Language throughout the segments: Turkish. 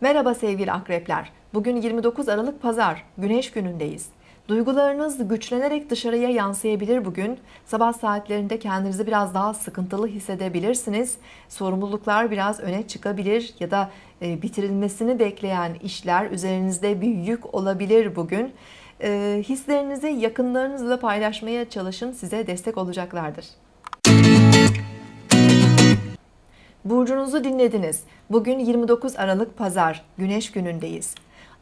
Merhaba sevgili akrepler. Bugün 29 Aralık Pazar, Güneş günündeyiz. Duygularınız güçlenerek dışarıya yansıyabilir bugün. Sabah saatlerinde kendinizi biraz daha sıkıntılı hissedebilirsiniz. Sorumluluklar biraz öne çıkabilir ya da e, bitirilmesini bekleyen işler üzerinizde bir yük olabilir bugün. E, Hislerinizi yakınlarınızla paylaşmaya çalışın, size destek olacaklardır. Burcunuzu dinlediniz. Bugün 29 Aralık Pazar, Güneş günündeyiz.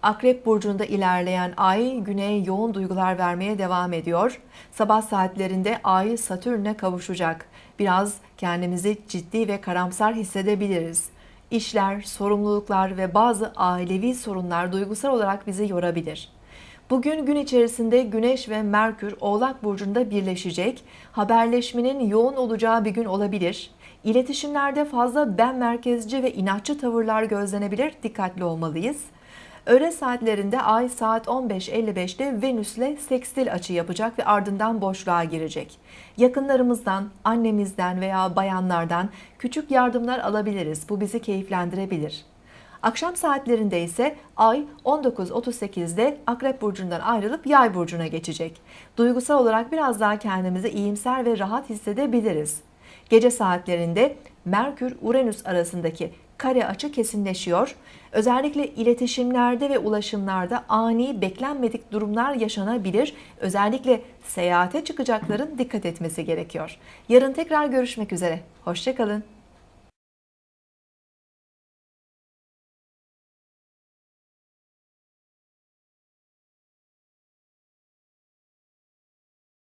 Akrep burcunda ilerleyen ay güneye yoğun duygular vermeye devam ediyor. Sabah saatlerinde ay Satürn'e kavuşacak. Biraz kendimizi ciddi ve karamsar hissedebiliriz. İşler, sorumluluklar ve bazı ailevi sorunlar duygusal olarak bizi yorabilir. Bugün gün içerisinde Güneş ve Merkür Oğlak Burcu'nda birleşecek. Haberleşmenin yoğun olacağı bir gün olabilir. İletişimlerde fazla ben merkezci ve inatçı tavırlar gözlenebilir. Dikkatli olmalıyız. Öğle saatlerinde Ay saat 15.55'te Venüs'le sekstil açı yapacak ve ardından boşluğa girecek. Yakınlarımızdan, annemizden veya bayanlardan küçük yardımlar alabiliriz. Bu bizi keyiflendirebilir. Akşam saatlerinde ise Ay 19.38'de Akrep Burcu'ndan ayrılıp Yay Burcu'na geçecek. Duygusal olarak biraz daha kendimizi iyimser ve rahat hissedebiliriz. Gece saatlerinde Merkür-Uranüs arasındaki kare açı kesinleşiyor. Özellikle iletişimlerde ve ulaşımlarda ani beklenmedik durumlar yaşanabilir. Özellikle seyahate çıkacakların dikkat etmesi gerekiyor. Yarın tekrar görüşmek üzere. Hoşçakalın.